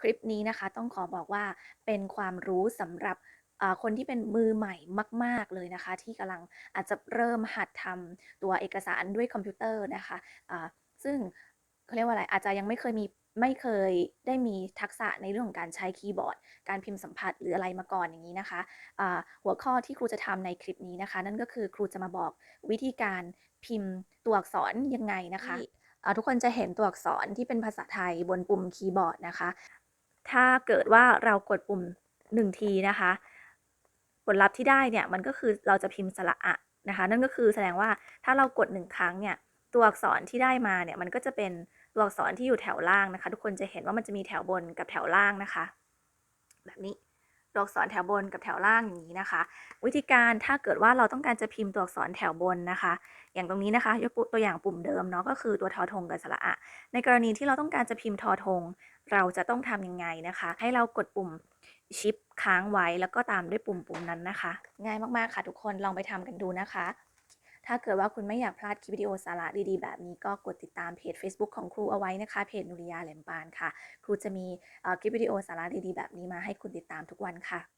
คลิปนี้นะคะ ต้องขอบอกว่าเป็นความรู้สำหรับอ่าคนที่เป็นมือใหม่มาก ๆ เลยนะคะ ที่กำลังอาจจะเริ่มหัดทำตัวเอกสารด้วยคอมพิวเตอร์นะคะอ่าซึ่งเขาเรียกว่าอะไรอาจจะยังไม่เคยมีไม่เคยได้มีทักษะในเรื่องของการใช้คีย์บอร์ด การพิมพ์สัมผัสหรืออะไรมาก่อนอย่างนี้นะคะอ่าหัวข้อที่ครูจะทำในคลิปนี้นะคะ นั่นก็คือครูจะมาบอกวิธีการพิมพ์ตัวอักษรยังไงนะคะอ่าทุกคนจะเห็นตัวอักษรที่เป็นภาษาไทยบนปุ่มคีย์บอร์ดนะคะ ถ้าเกิดว่าเรากดปุ่ม 1 ทีนะคะ ผลลัพธ์ที่ได้เนี่ยมันก็คือเราจะพิมพ์สระอะนะคะ นั่นก็คือแสดงว่าถ้าเรากด 1 ครั้งเนี่ยตัวอักษรที่ได้มาเนี่ยมันก็จะเป็นตัวอักษรที่อยู่แถวล่างนะคะ ทุกคนจะเห็นว่ามันจะมีแถวบนกับแถวล่างนะคะ แบบนี้ ตัวอักษรแถวบนกับแถวล่างอย่างนี้นะคะ วิธีการถ้าเกิดว่าเราต้องการจะพิมพ์ตัวอักษรแถวบนนะคะ อย่างตรงนี้นะคะยกตัวอย่างปุ่มเดิมเนาะก็คือตัวทอทงกับสระอะ ในกรณีที่เราต้องการจะพิมพ์ทอทง เราจะต้องทำยังไงนะคะ ให้เรากดปุ่มชิปค้างไว้แล้วก็ตามด้วยปุ่มปุ่มนั้นนะคะ ง่ายมากๆค่ะทุกคนลองไปทำกันดูนะคะ ถ้าเกิดว่าคุณไม่อยากพลาดคลิปวิดีโอสาระดีๆ แบบนี้ก็กดติดตามเพจ Facebook ของครูเอาไว้นะคะ เพจนุริยาแหลมปานค่ะ ครูจะมีคลิปวิดีโอสาระดีๆ แบบนี้มาให้คุณติดตามทุกวันค่ะ